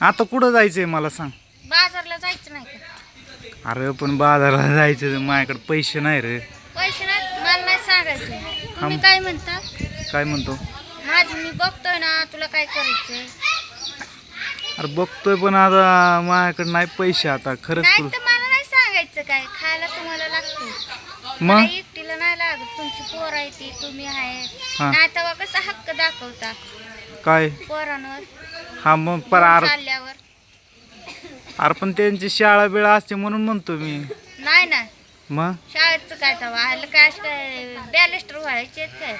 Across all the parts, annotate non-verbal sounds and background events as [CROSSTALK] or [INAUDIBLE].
आता कुठं जायचंय मला सांग. बाजारला जायचं नाही का? अरे पण बाजाराला जायचं माझ्याकडे पैसे नाही रे. पैसे नाही? मला नाही सांगायचं. तुम्ही काय म्हणता? काय म्हणतो? माझी मी बघतोय ना तुला काय करायचंय? अरे बघतोय पण आता माझ्याकडे नाही पैसे आता खरंच नाही तुला मला नाही सांगायचं काय. खायला तुम्हाला लागतं मग? मला एकटीला नाही लागत. तुमची पोर आहे ती तुम्ही आहे. हा. नाही तेव्हा कसा हक्क दाखवता. काय? पोरांवर. हा मग पर चालल्यावर. अरे पण त्यांची शाळा बिळा असते म्हणून म्हणतो मी. नाही ना. मग? शाळेचं काय आलं काय असं काय बॅलेस्टर व्हायचे काय?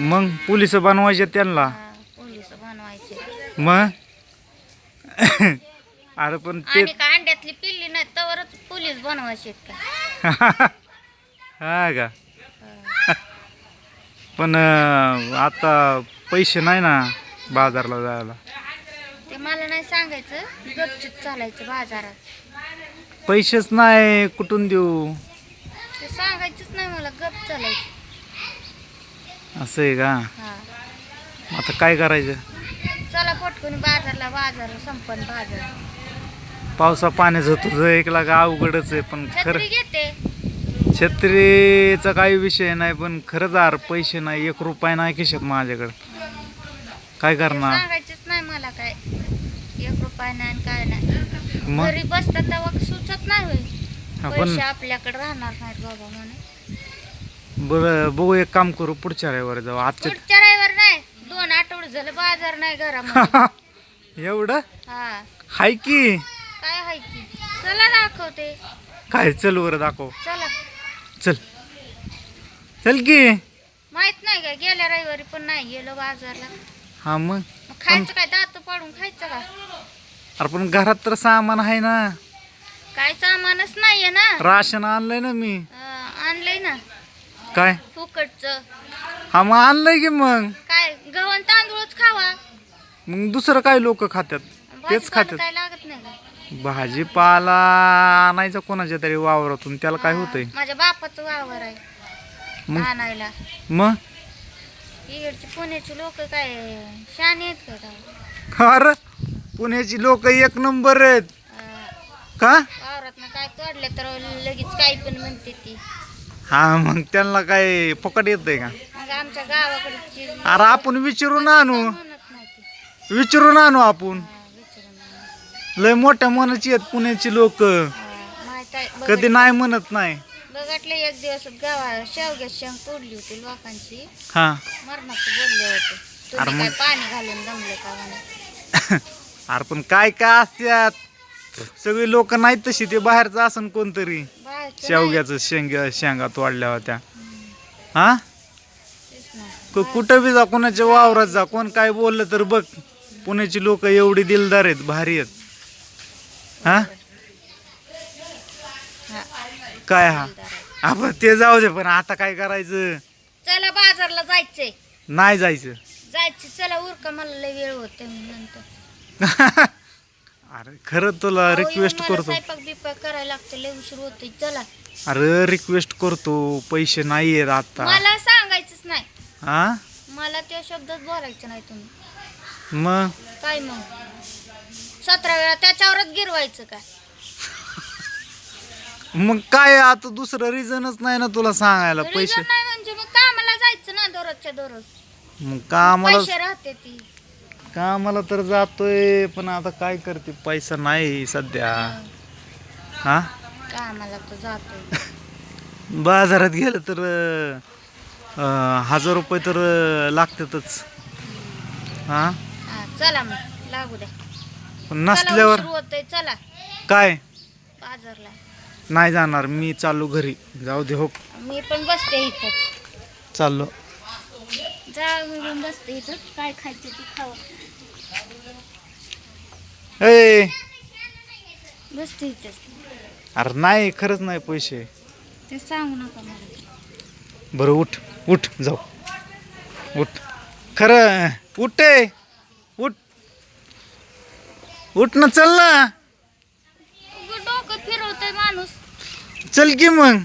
मग पोलीस बनवायचे त्यांना. हा, पोलीस बनवायचे. मग? [LAUGHS] अरे पण ते आणि का अंड्यातली पिल्ली नाही तरच पोलीस बनवायचे आहेत [LAUGHS] का? हा. का [LAUGHS] पण अं, आता पैसे नाही ना बाजारला जायला. ते मला नाही सांगायचं. गपचूप चालायचं बाजारात. पैसेच नाही कुठून देऊ? ते सांगायचंच नाही मला गप चालायचं. असं आहे का? हा. आता काय करायचं? चला पटकन बाजारला बाजार संपन बाजार. पावसा पाण्याचं तुझं एक लागा अवघडच आहे पण खरं छत्री घेते. छत्रीचा काही विषय नाही पण खरंच यार पैसे नाही एक रुपये नाही खिशात माझ्याकडे. काय करणार? सांगायचंच नाही मला काय. एक रुपया नाही आणि काय नाही. मग? घरी बसतात तेव्हा सुचत नाही होय. आपण पैसे आपल्याकडे राहणार नाहीत बाबा म्हणून. बरं बघू एक काम करू पुढच्या रविवारी जाऊ. आजच्या पुढच्या रविवार नाही. दोन आठवडे झालं बाजार नाही घरामध्ये. एवढं? हा. हाय की. काय आहे की? चला दाखवते. काय चल बरं दाखव. चला. चल. चल की. माहीत नाही का गेल्या रविवारी पण नाही गेलो बाजारला. हा मग. खायचं काय? दात पाडून खायचं का? अरे पण घरात तर सामान आहे ना. काय सामानच नाहीये ना. राशन आणलंय ना मी. अं, आणलंय ना. काय? फुकटचं. हा मग आणलंय की मग. काय गव्हाण तांदूळच खावा. मग दुसरं काय लोक खात्यात? तेच भाजीपाला खात्यात. काय लागत नाही का? भाजीपाला आणायचा कोणाच्या तरी वावरातून. त्याला काय होतंय? माझ्या बापाचं वावर आहे. मग? आणायला. मग? इकडची पुण्याची लोक काय शाने आहेत का तेव्हा? अरे पुण्याची लोक एक नंबर आहेत. का? वावरात काय तोडले तर लगेच काही पण म्हणते ती. हा मग त्यांना काय फकट येतंय का? मग आमच्या गावाकडची अरे आपण विचारून आणू म्हणत नाही ती. विचारून आणू आपण. हा, विचारून. लय मोठ्या मनाची आहेत पुण्याची लोक. हा, माहीत आहे कधी नाही म्हणत नाही. एक दिवस गावा शेवग्या शेंग तोडली होती लोकांची. हा. मरणाचं बोलले होते. अरे तुम्ही काय पाणी घालून दमले का म्हणे? [LAUGHS] अरे पण काय काय असत्यात? सगळी लोक नाहीत तशी ते बाहेरचं असन कोणतरी. बाहेरचं नाही. शेवग्याचं शेंग शेंगा तोडल्या होत्या. हा? तेच ना. क- कुठं बी जा कोणाच्या वावरात जा कोण काय बोललं तर बघ. पुण्याची लोक एवढी दिलदार आहेत भारी आहेत. हा? हा, काय हा? दिलदार आहे. आपण ते जाऊ दे पण आता काय करायचं? चला बाजारला जायचंय. नाही जायचं. जायचं चला उरका मला लय वेळ होते नंतर [LAUGHS] अरे खरं तुला अहो, रिक्वेस्ट मला करतो. स्वयंपाक बिपाक करायला लागतं लय उशीर होते चला. अरे रिक्वेस्ट करतो पैसे नाही आहेत आता. मला सांगायचंच नाही. हा मला त्या शब्दात बोलायचं नाही तुम्ही. मग? काय मग? सतरा वेळा त्याच्यावरच गिरवायचं काय? मग काय आता दुसरं रिझनच नाही ना तुला सांगायला पैसे. Reason नाही म्हणजे मग कामाला जायचं ना दररोजच्या दररोज. मग कामाला पैसे राहते ती. कामाला तर जातोय पण आता काय करते? पैसा नाही सध्या. हा. कामाला तर [LAUGHS] बाजारात गेलं तर अं, हजार रुपये तर अं, लागतातच. हा? हा चला मग लागू द्या. पण चला नसल्यावर उशीर होतोय चला. काय? बाजारला. नाही जाणार मी चालू घरी. जाऊ दे हो. मी पण बसते इथंच. चाललो. जा मी पण बसते इथं. काय खायचं ते खाऊ ए! बसते इथंच. अरे नाही खरंच नाही पैसे. ते सांगू नका मला. बरं उठ उठ जाऊ. उठ. खरं उठ ए. उठ. उठ ना चल ना. माणूस. चल की मग.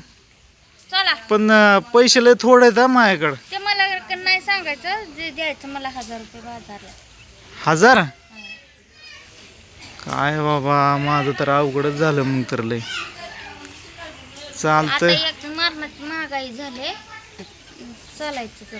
चला. पण अं, पैसे लय थोडे आहेत हा माझ्याकडं. ते मला नाही सांगायचं जे द्यायचं मला हजार रुपये बाजारला. हजार? काय बाबा माझं तर अवघडच झालं मग तर लय. आता चालतंय एक मरणाची महागाई झाले. चालायचं तर.